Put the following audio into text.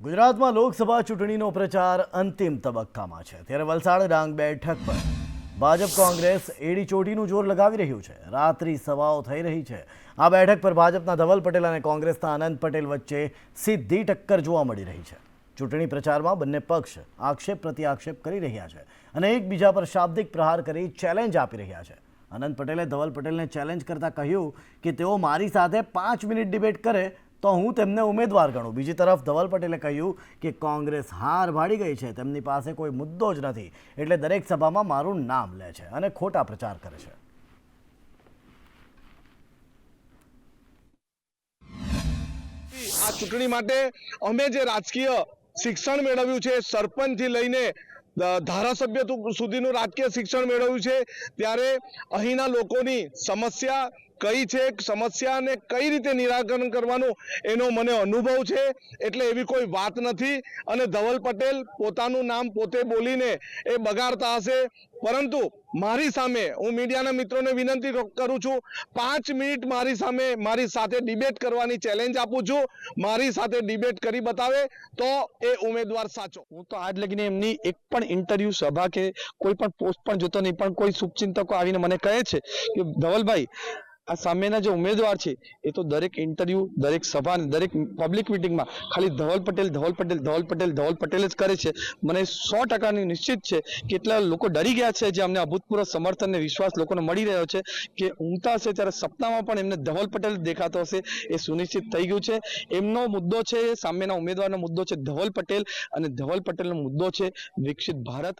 ગુજરાતમાં લોકસભા ચૂંટણીનો પ્રચાર અંતિમ તબક્કામાં છે. ત્યારે વલસાડ ડાંગ બેઠક પર ભાજપ કોંગ્રેસ એડી ચોટીનું જોર લગાવી રહ્યું છે. રાત્રિ સભાઓ થઈ રહી છે. આ બેઠક પર ભાજપના ધવલ પટેલ અને કોંગ્રેસના આનંદ પટેલ વચ્ચે સીધી ટક્કર જોવા મળી રહી છે. ચૂંટણી પ્રચારમાં બંને પક્ષ આક્ષેપ પ્રતિ આક્ષેપ કરી રહ્યા છે અને એકબીજા પર શાબ્દિક પ્રહાર કરી ચેલેન્જ આપી રહ્યા છે. આનંદ પટેલે ધવલ પટેલને ચેલેન્જ કરતા કહ્યું કે તેઓ મારી સાથે પાંચ મિનિટ ડિબેટ કરે તો હું તેમને ઉમેદવાર ગણું. બીજી તરફ ધવલ પટેલે કહ્યું કે કોંગ્રેસ હાર ભાડી ગઈ છે, તેમની પાસે કોઈ મુદ્દો જ નથી. એટલે દરેક સભામાં મારું નામ લે છે અને ખોટા પ્રચાર કરે છે. આ ચૂંટણી માટે અમે જે રાજકીય શિક્ષણ મેળવ્યું છે, સરપંચથી લઈને ધારાસભ્ય સુધીનું રાજકીય શિક્ષણ મેળવ્યું છે, ત્યારે અહીંના લોકોની સમસ્યા કઈ છે, સમસ્યાને કઈ રીતે નિરાકરણ કરવાનું એનો મને અનુભવ છે, એટલે એવી કોઈ વાત નથી. અને ધવલ પટેલ પોતાનું નામ પોતે બોલીને એ બગાડતા હશે. પરંતુ મારી સામે હું મીડિયાના મિત્રોને વિનંતી કરું છું, પાંચ મિનિટ મારી સામે મારી સાથે ડિબેટ કરવાની ચેલેન્જ આપું છું. મારી સાથે ડિબેટ કરી બતાવે તો એ ઉમેદવાર સાચો. હું તો આજ લગીને એમની એક પણ ઇન્ટરવ્યુ સભા કે કોઈ પણ પોસ્ટ પણ જોતો નહીં, પણ કોઈ શુભચિંતકો આવીને મને કહે છે કે ધવલભાઈ આ સામેના જે ઉમેદવાર છે, એ તો દરેક ઇન્ટરવ્યુ દરેક સભા દરેક પબ્લિક મિટિંગમાં ખાલી ધવલ પટેલ ધવલ પટેલ ધવલ પટેલ ધવલ પટેલ જ કરે છે. મને સો ટકાની નિશ્ચિત છે કેટલા લોકો ડરી ગયા છે જે અમને અભૂતપૂર્વ સમર્થન અને વિશ્વાસ લોકોને મળી રહ્યો છે કે ઊંઘતા હશે ત્યારે સપનામાં પણ એમને ધવલ પટેલ દેખાતો હશે એ સુનિશ્ચિત થઈ ગયું છે. એમનો મુદ્દો છે, સામેના ઉમેદવારનો મુદ્દો છે ધવલ પટેલ અને ધવલ પટેલનો મુદ્દો છે વિકસિત ભારત